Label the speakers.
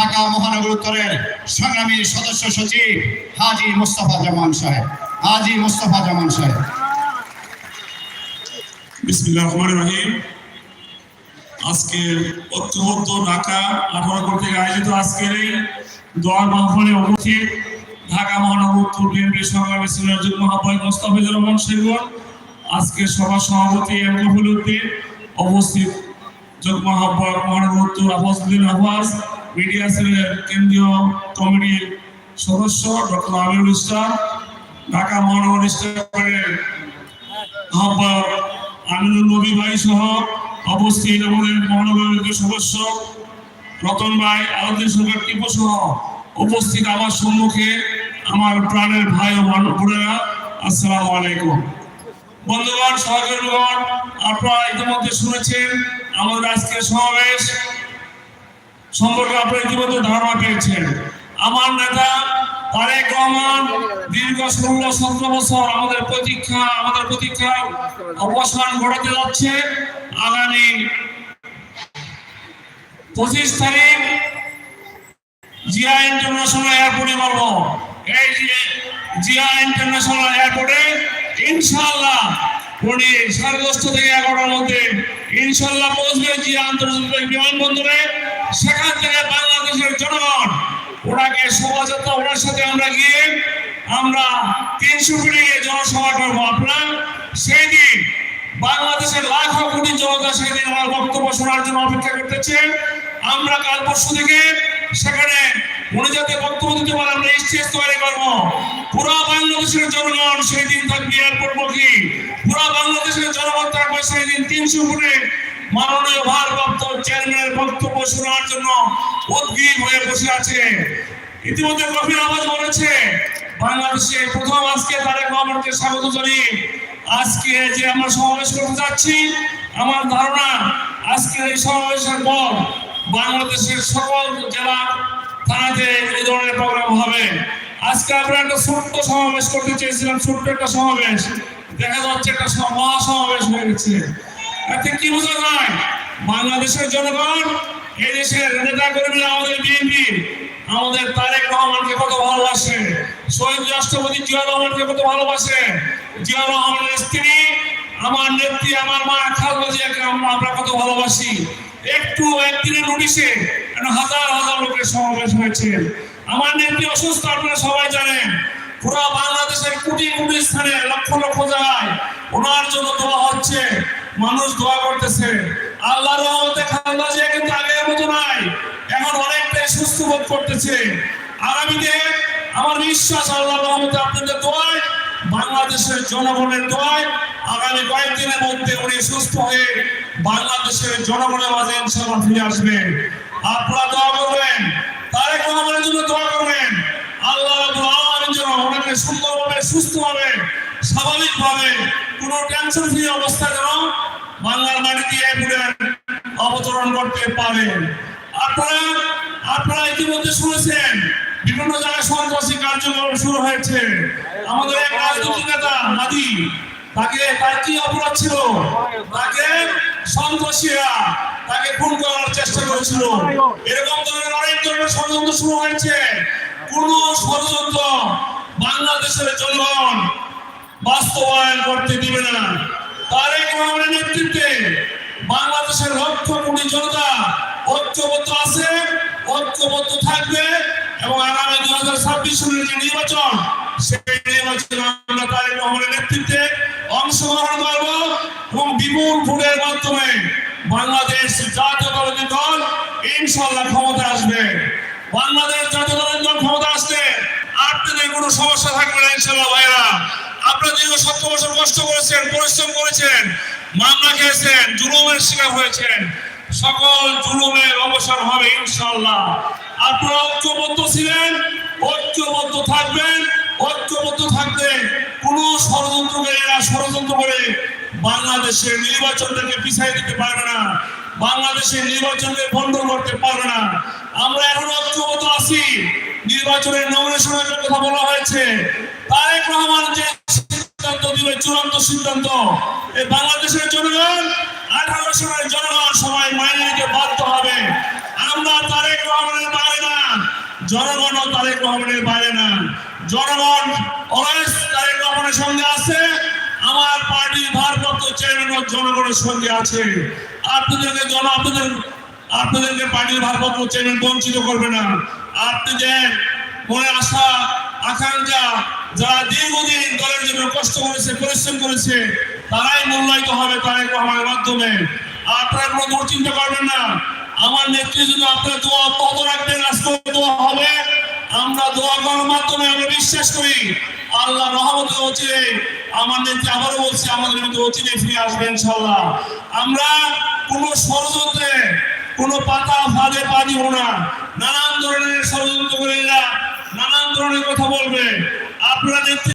Speaker 1: ঢাকা মহানগর উত্তরের সংগ্রামী সদস্য সচিব হাজি মোস্তফা জামান সাহেব। হাজি মোস্তফা জামান সাহেব।
Speaker 2: আজকে ঐক্যবদ্ধ ঢাকা আঠারো আয়োজিত আজকের এই দোয়ার উপস্থিত ঢাকা মহানগর বিএনপি সংগ্রামী মোস্তাফিজুর রহমান আজকে সভা সভাপতি এম কফিল উদ্দিন, উপস্থিত আহ্বায়ক মহানগর উত্তর আফাজ মিডিয়া কেন্দ্রীয় কমিটির সদস্য ডক্টর আমিরুল ইসলাম, ঢাকা মহানগর স্টেটের আহ্বায়ক নবী ভাই সহ উপস্থিত আমাদের মহানগরের সদস্য রতন ভাই আলাদিন সরকার টিপু সহ উপস্থিত আমার সম্মুখে আমার প্রাণের ভাই ও বোন- বোনেরা, আসসালামু আলাইকুম। বন্ধুগণ, সহকর্মীগণ, আপনারা ইতিমধ্যে শুনেছেন আমাদের আজকের সমাবেশ। সম্পর্কে আপনারা ইতিমধ্যে ধারণা পেয়েছেন। আমার নেতা তারেক রহমান দীর্ঘ ষোলো, সতেরো বছর আমাদের প্রতীক্ষা, আমাদের প্রতীক্ষার অবসান ঘটাতে যাচ্ছে। আগামী পঁচিশ তারিখ জিয়া ইন্টারন্যাশনাল এয়ারপোর্টে বলব। এই জিয়া ইন্টারন্যাশনাল এয়ারপোর্টে ইনশাআল্লাহ উনি সাড়ে দশটা থেকে এগারোটার মধ্যে ইনশাআল্লাহ পৌঁছবে জিয়া আন্তর্জাতিক বিমানবন্দরে। সেখান থেকে বাংলাদেশের জনগণ ওনাকে শোভাযাত্রা, ওনার সাথে আমরা গিয়ে আমরা তিনশো ফিটে জনসভা করব আপনার। সেই দিন বাংলাদেশের লাখো কোটি জনতা সেদিন আমার বক্তব্য শোনার জন্য অপেক্ষা করতেছে। আমরা কাল পরশু থেকে সেখানে উনি যাতে বক্তব্য দিতে পারে আমরা স্টেজ তৈরি করব। পুরো বাংলাদেশের জনগণ সেই দিন থাকবে এয়ারপোর্ট মুখী পুরো বাংলাদেশের জনগণ থাকবে সেই দিন তিনশো ফুটে মাননীয় ভারপ্রাপ্ত চেয়ারম্যানের বক্তব্য শোনার জন্য উদ্গ্রীব হয়ে বসে আছে। ইতিমধ্যে গভীর আওয়াজ বলেছে বাংলাদেশে প্রথম আজকে তারেক রহমানকে স্বাগত জানিয়ে আজকে যে আমরা সমাবেশ করতে যাচ্ছি, আমার ধারণা আজকের এই সমাবেশের পর বাংলাদেশের সকল জেলা থানাতে এই ধরনের প্রোগ্রাম হবে। আজকে আমরা একটা ছোট্ট সমাবেশ করতে চেয়েছিলাম, ছোট্ট একটা সমাবেশ। দেখা যাচ্ছে একটা সম- মহাসমাবেশ হয়ে গেছে। এতে কি বোঝা যায়? বাংলাদেশের জনগণ এই দেশের নেতা কর্মীরা আমাদের বিএনপি আমাদের তারেক রহমানকে কত ভালোবাসে, শহীদ রাষ্ট্রপতি জিয়া রহমানকে কত ভালোবাসে। জিয়া রহমানের স্ত্রী, আমার নেত্রী, আমার মা খালেদা আমরা কত ভালোবাসি। একটু একদিনের নোটিশে হাজার হাজার লোকের সমাবেশ হয়েছে। আমার নেত্রী অসুস্থ, আপনারা সবাই জানেন। পুরো বাংলাদেশের কোটি কোটি স্থানে লক্ষ লক্ষ জায়গায় ওনার জন্য দোয়া হচ্ছে। মানুষ দোয়া করতেছে। আল্লাহর রহমতে খালেদা জিয়া কিন্তু আগের মতো নাই। এখন অনেকটাই সুস্থ বোধ করতেছে। আগামীতে আমার বিশ্বাস আল্লাহর রহমতে আপনাদের দোয়ায়, বাংলাদেশের জনগণের দোয়ায় আগামী কয়েকদিনের মধ্যে উনি সুস্থ হয়ে বাংলাদেশের জনগণের মাঝে ইনশাআল্লাহ ফিরে আসবেন। আপনারা দোয়া করবেন। তারেক রহমানের জন্য দোয়া করবেন। সুস্থভাবে স্বাভাবিকভাবে কোনো টেনশন ফ্রি অবস্থায় যেন বাংলার মাটিতে অবতরণ করতে পারেন আপনারা আপনারা ইতিমধ্যে শুনেছেন, বিভিন্ন জায়গায় সন্ত্রাসী কার্যক্রম শুরু হয়েছে। আমাদের এক রাজনৈতিক নেতা, মাদি, তাকে, তার কি অপরাধ ছিল? তাকে সন্ত্রাসীরা তাকে খুন করার চেষ্টা করেছিল। এরকম ধরনের অনেক ধরনের ষড়যন্ত্র শুরু হয়েছে। কোন ষড়যন্ত্র বাংলাদেশের জনগণ বাস্তবায়ন করতে দিবে না। তারেক রহমানের নেতৃত্বে বাংলাদেশের লক্ষ কোটি জনতা ঐক্যবদ্ধ আছে, ঐক্যবদ্ধ থাকবে এবং আগামী দুই হাজার ছাব্বিশ সালের যে নির্বাচন, সেই নির্বাচনে আমরা তারেক রহমানের নেতৃত্বে অংশগ্রহণ করব এবং বিপুল ভোটের মাধ্যমে বাংলাদেশ জাতীয়তাবাদী দল ইনশাল্লাহ ক্ষমতা আসবে। বাংলাদেশ জাতীয়তাবাদী দল ক্ষমতা আসলে আপনাদের কোনো সমস্যা থাকবে না ইনশাল্লাহ ভাইরা আপনারা দীর্ঘ সত্তর বছর কষ্ট করেছেন, পরিশ্রম করেছেন, মামলা খেয়েছেন, জুলুমের শিকার হয়েছেন, সকল জুলুমের অবসর হবে ইনশাল্লাহ। আপনারা ঐক্যবদ্ধ ছিলেন, ঐক্যবদ্ধ থাকবেন, ঐক্যবদ্ধ থাকলে কোনো ষড়যন্ত্রকারীরা ষড়যন্ত্র করে বাংলাদেশের নির্বাচনটাকে পিছাই দিতে পারবে না। বাংলাদেশের নির্বাচনকে বন্ধ করতে পারবে না। আমরা এখন ঐক্যবদ্ধ আছি। নির্বাচনের নমিনেশনের কথা বলা হয়েছে। তারেক রহমান যে সিদ্ধান্ত দিবে, চূড়ান্ত সিদ্ধান্ত এই বাংলাদেশের জনগণ, আঠারো সালের জনগণ সবাই মাইনে নিতে বাধ্য হবে। আমরা তারেক রহমানের বাইরে না।
Speaker 3: জনগণও তারেক রহমানের বাইরে না। জনগণ অলওয়েজ তারেক রহমানের সঙ্গে আছে। আমার পার্টির ভারপ্রাপ্ত চেয়ারম্যান জনগণের সঙ্গে আছে। আপনাদেরকে জন আপনাদের, আপনাদেরকে পার্টির ভারপ্রাপ্ত চেয়ারম্যান বঞ্চিত করবে না। আপনাদের মনে আশা, আকাঙ্ক্ষা, যারা দীর্ঘদিন দলের জন্য কষ্ট করেছে, পরিশ্রম করেছে, তারাই মূল্যায়িত হবে তারেক রহমানের মাধ্যমে। আপনারা কোনো দুশ্চিন্তা করবেন না। আমার নেত্রী যদি আপনার দোয়া তত রাখবেন আজকে দোয়া হবে। আমরা দোয়া করার মাধ্যমে আমরা বিশ্বাস করি, আল্লাহ রহমতে অচিরে নেত্রী আবারও বলছি, আমাদের মধ্যে অতীতে ফিরে আসবে ইনশাল্লাহ। আমরা কোনো ষড়যন্ত্রে, কোনো পাতা ফাঁদে পা দিব না। নানান ধরনের ষড়যন্ত্র করে নানান ধরনের কথা বলবে। নেতৃত্ব